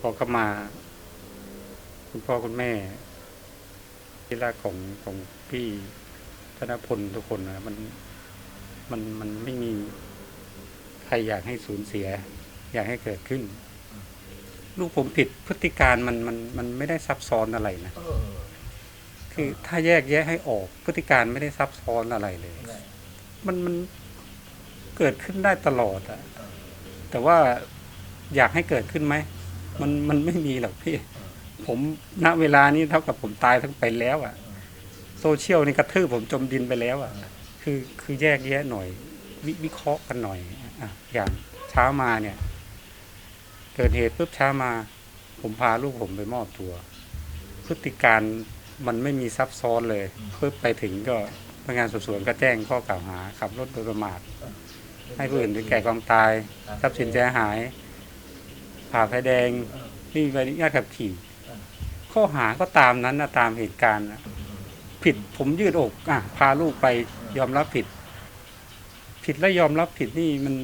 ขอเข้ามา คุณพ่อคุณแม่ ที่รักของของพี่ธนพลทุกคนนะมันมันมันไม่มีใครอยากให้สูญเสีย อยากให้เกิดขึ้น ลูกผมผิดพฤติการมันมันมันไม่ได้ซับซ้อนอะไรนะคือถ้าแยกแยะให้ออกพฤติการไม่ได้ซับซ้อนอะไรเลย มันมันเกิดขึ้นได้ตลอดอะแต่ว่าอยากให้เกิดขึ้นไหม มันมันไม่มีหรอกพี่ ผมณเวลานี้เท่ากับผมตายทั้งเป็นแล้วอะโซเชียลนี่กระทืบผมจมดินไปแล้วอะคือคือแยกแยะหน่อย วิวิเคราะห์กันหน่อยอะอย่างเช้ามาเนี่ย เกิดเหตุปุ๊บเช้ามา ผมพาลูกผมไปมอบตัว พฤติการมันไม่มีซับซ้อนเลยปุ๊บไปถึงก็พนักงานสอบสวนก็แจ้งข้อกล่าวหาขับรถโดยประมาท ให้ผู้อื่นถึงแก่ความตาย ทรัพย์สินเสียหาย ผ่าไฟแดงเออไม่มีใบอนุญาตขับขี่ ข้อหาก็ตามนั้นนะตามเหตุการณ์นะผิดผมยืดอกอะพาลูกไปยอมรับผิด ผิดและยอมรับผิดนี่มัน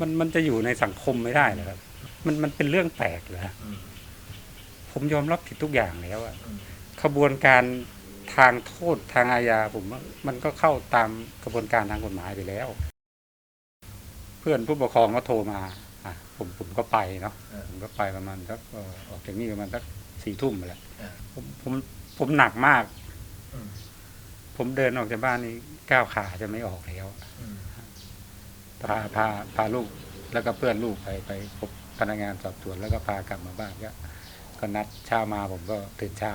มันมันจะอยู่ในสังคมไม่ได้เหรอครับ มันมันเป็นเรื่องแปลกเหรอผมยอมรับผิดทุกอย่างแล้วอะขบวนการทางโทษทางอาญาผมมันก็เข้าตามกระบวนการทางกฎหมายไปแล้ว เพื่อนผู้ปกครองก็โทรมา อะผมผมก็ไปเนาะเออผมก็ไปประมาณสักเอ่อออกจากนี่ประมาณสักสี่ทุ่มไปแล้วเออผมผมผมหนักมากอืมผมเดินออกจากบ้านนี่ก้าวขาจะไม่ออกแล้วอืมพาพาพาลูกแล้วก็เพื่อนลูกไปไปพบพนักงานสอบสวนแล้วก็พากลับมาบ้านก็ก็นัดเช้ามาผมก็ตื่นเช้า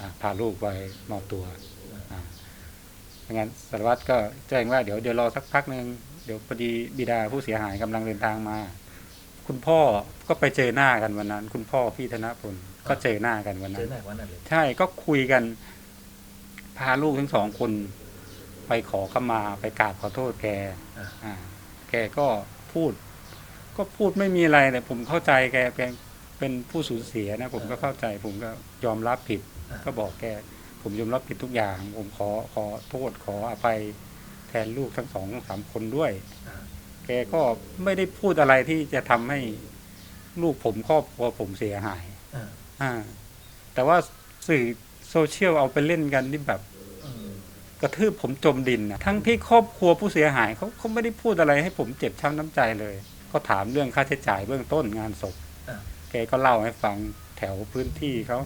อะพาลูกไปมอบตัวอ่าพนักงานสารวัตรก็แจ้งว่าเดี๋ยวเดี๋ยวรอสักพักหนึ่งเดี๋ยวพอดีบิดาผู้เสียหายกำลังเดินทางมา คุณพ่อก็ไปเจอหน้ากันวันนั้น คุณพ่อพี่ธนพลก็เจอหน้ากันวันเจนั้อนหน้าวันนั้นเลยใช่ก็คุยกัน พาลูกทั้งสองคน ไปขอขมาไปกราบขอโทษแกอ่าอ่าแกก็พูด ก็พูดไม่มีอะไรแต่ผมเข้าใจแกแกเป็นผู้สูญเสียนะ ผมก็เข้าใจ ผมก็ยอมรับผิดอ่าก็บอกแกผมยอมรับผิดทุกอย่าง ผมขอขอโทษขออภัยแทนลูกทั้งสองสามคนด้วยอ่า แกก็ไม่ได้พูดอะไรที่จะทำให้ลูกผมครอบครัวผมเสียหายอ่าอ่าแต่ว่าสื่อโซเชียลเอาไปเล่นกันนี่แบบอืมกระทืบผมจมดินนะทั้งที่ครอบครัวผู้เสียหายเขาเขาไม่ได้พูดอะไรให้ผมเจ็บช้ำน้ำใจเลย ก็ถามเรื่องค่าใช้จ่ายเบื้องต้นงานศพอ่าแกก็เล่าให้ฟังแถวพื้นที่เขา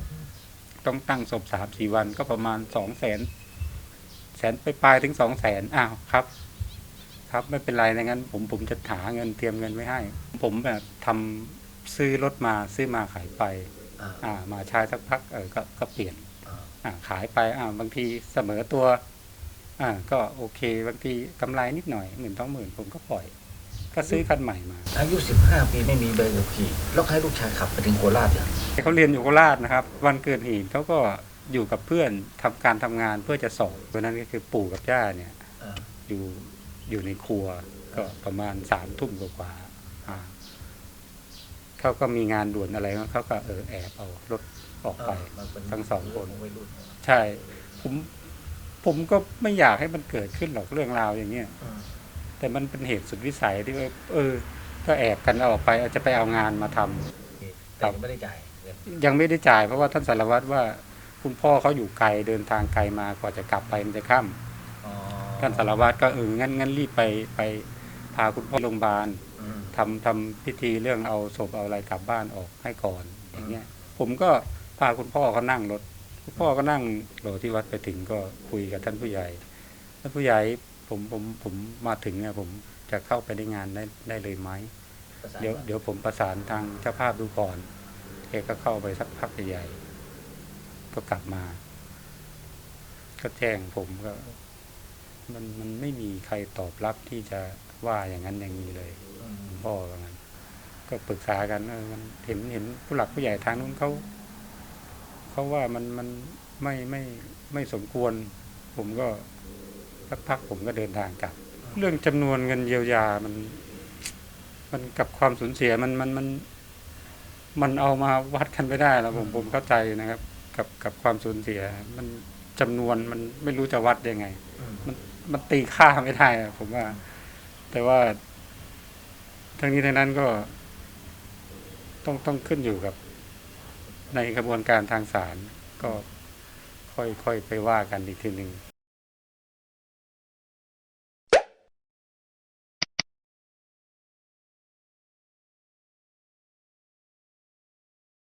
ต้องตั้งศพสามสี่วันก็ประมาณสองแสนแสนไปปลายๆถึงสองแสนอ้าวครับ ครับไม่เป็นไรนะงั้น ผมผมจะหาเงินเตรียมเงินไว้ให้ ผมแบบทำซื้อรถมาซื้อมาขายไปอ่าอ่า มาใช้สักพักเออก็ก็เปลี่ยนอ่าอ่าขายไปอ่าบางทีเสมอตัว อ่า ก็โอเค บางทีกำไรนิดหน่อยหมื่นต้องหมื่นผมก็ปล่อย ก็ซื้อคันใหม่มา อายุสิบห้าปีไม่มีใบขับขี่แล้วให้ลูกชายขับไปถึงโคราชเหรอเขาเรียนอยู่โคราชนะครับ วันเกิดเหตุเขาก็อยู่กับเพื่อนทำการทำงานเพื่อจะสอบวันนั้นก็คือปู่กับย่าเนี่ยอ่าอยู่ อยู่ในครัว ก็ประมาณสามทุ่มกว่าๆอ่าเขาก็มีงานด่วนอะไรเขาก็เออแอบเอารถออกไปมันเป็นทั้งสองคนวัยรุ่นใช่ ผมผมก็ไม่อยากให้มันเกิดขึ้นหรอกเรื่องราวอย่างเงี้ยอืมแต่มันเป็นเหตุสุดวิสัยที่ว่าเออ ก็แอบกันเอาออกไปอาจจะไปเอางานมาทำแต่ยังไม่ได้จ่ายเงินยังไม่ได้จ่ายเพราะว่าท่านสารวัตรว่า คุณพ่อเขาอยู่ไกลเดินทางไกลมากว่าจะกลับไปมันจะค่ำอ๋อ ท่านสารวัตรก็เอองั้นงั้นรีบไปไปพาคุณพ่อโรงพยาบาลอืมทำทำพิธีเรื่องเอาศพเอาอะไรกลับบ้านออกให้ก่อนอย่างเงี้ย ผมก็พาคุณพ่อเขานั่งรถคุณพ่อก็นั่งรอที่วัดไปถึงก็คุยกับท่านผู้ใหญ่ท่านผู้ใหญ่ผมผมผมมาถึงเนี่ยผมจะเข้าไปในงานได้ได้เลยไหมประสานเดี๋ยวมาเดี๋ยวผมประสานทางเจ้าภาพดูก่อนแกก็เข้าไปสักพักใหญ่ๆก็กลับมา ก็แจ้งผมก็ มันมันไม่มีใครตอบรับที่จะว่าอย่างนั้นอย่างนี้เลยพ่อว่างั้นก็ปรึกษากันเออมันเห็นเห็นผู้หลักผู้ใหญ่ทางนู้นเขาเขาว่ามันมันไม่ไม่ไม่สมควร ผมก็สักพักผมก็เดินทางกลับ เรื่องจำนวนเงินเยียวยามัน มันกับความสูญเสียมันมันมัน มันเอามาวัดกันไม่ได้แล้วผมผมเข้าใจนะครับ กับกับความสูญเสีย มันจำนวนมันไม่รู้จะวัดยังไง มัน มันตีค่าไม่ได้อะผมว่า แต่ว่าทั้งนี้ทั้งนั้นก็ ต้องต้องขึ้นอยู่กับ ในกระบวนการทางศาลก็ค่อยค่อยไปว่ากันอีกทีหนึ่ง